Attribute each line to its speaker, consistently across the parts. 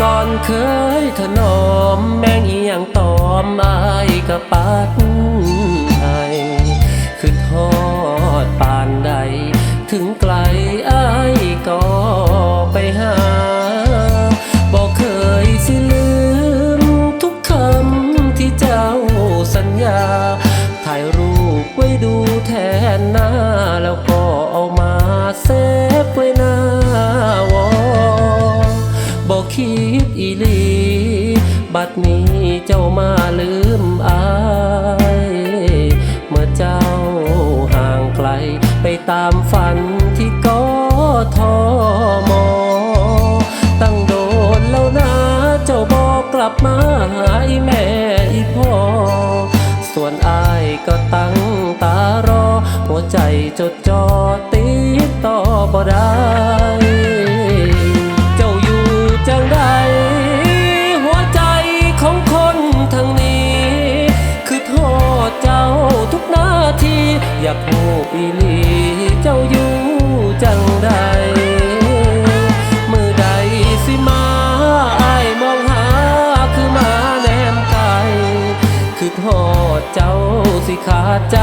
Speaker 1: ก่อนเคยถนอมแม่งอีหยังตอมอายกะปัดให้คือทอดปานใด ถึงไกลอายก็ไปหาบอกเคยสิลืมทุกคำที่เจ้าสัญญา ถ่ายรูปไว้ดูแทนหน้า แล้วก็เอามาเซฟไว้หน้าวอบอกคิด อีลี บัดนี้เจ้ามาลืมอายเมื่อเจ้าห่างไกลไปตามฝันที่กทอมอ ตั้งโดนแล้วนะเจ้าบอกกลับมาหาอีแม่ อยากพูดอีหลีเจ้าอยู่จังใดมือใดสิมาอายมองหาคือมาแนมไกลคือโทษเจ้าสิขาดใจ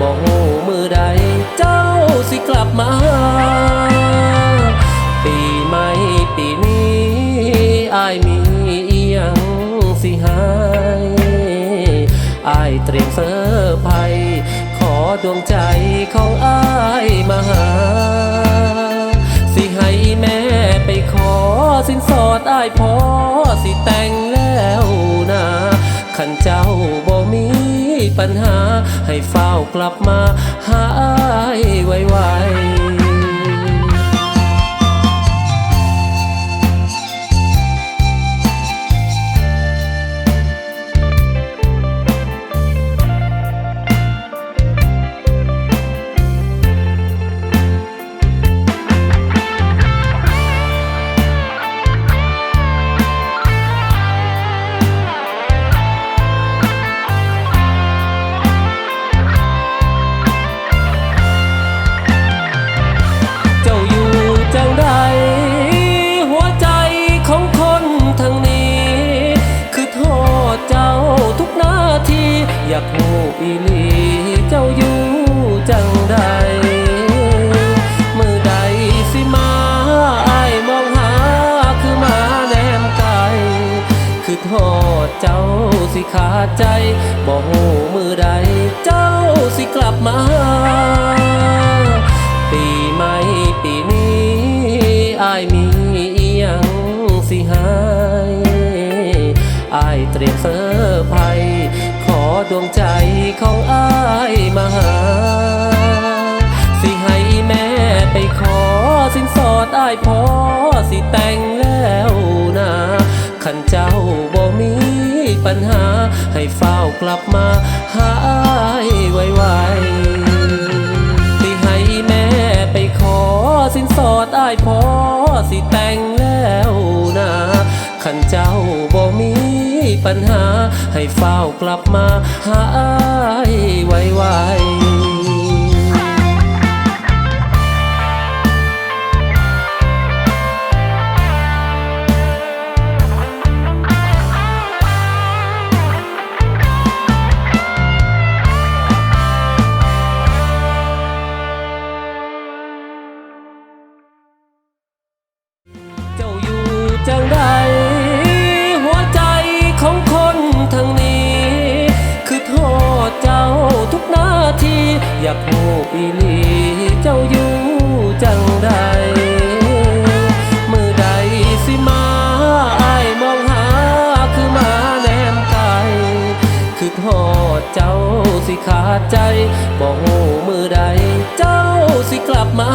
Speaker 1: บอกหูมือใดเจ้าสิกลับมาปีใหม่ปีนี้อายมีอีหยังสิหายอายเตรียมเซอร์ไพรส์ข อดวงใจของอายมาหา สิให้แม่ไปขอสินสอดอายพอสิแต่งแล้วนะขันเจ้าบ่มีปัญหาให้เฝ้ากลับมาหาอายไว อยากหูอีหลีเจ้าอยู่จังใดมือใดสิมาอายมองหาคือมาแนมไกลคือโทษเจ้าสิขาดใจบอกหูมือใดเจ้าสิกลับมาปีใหม่ปีนี้อายมีอีหยังสิหายอายเตรียมเซอร์ไพร ดวงใจของอายมาหา สิให้แม่ไปขอสินสอดอายพอสิแต่งแล้วนะขันเจ้าบ่มีปัญหา ให้เฝ้ากลับมาหาอายไวๆสิให้แม่ไปขอสินสอดอายพอสิแต่งแล้วนะขันเจ้าบ่ ปัญหา ให้เฝ้ากลับมาหาอายไวๆ อีหลีเจ้าอยู่จังใดมือใดสิมาอายมองหาคือมาแนมไกลคือทอดเจ้าสิขาดใจบอกมือใดเจ้าสิกลับมา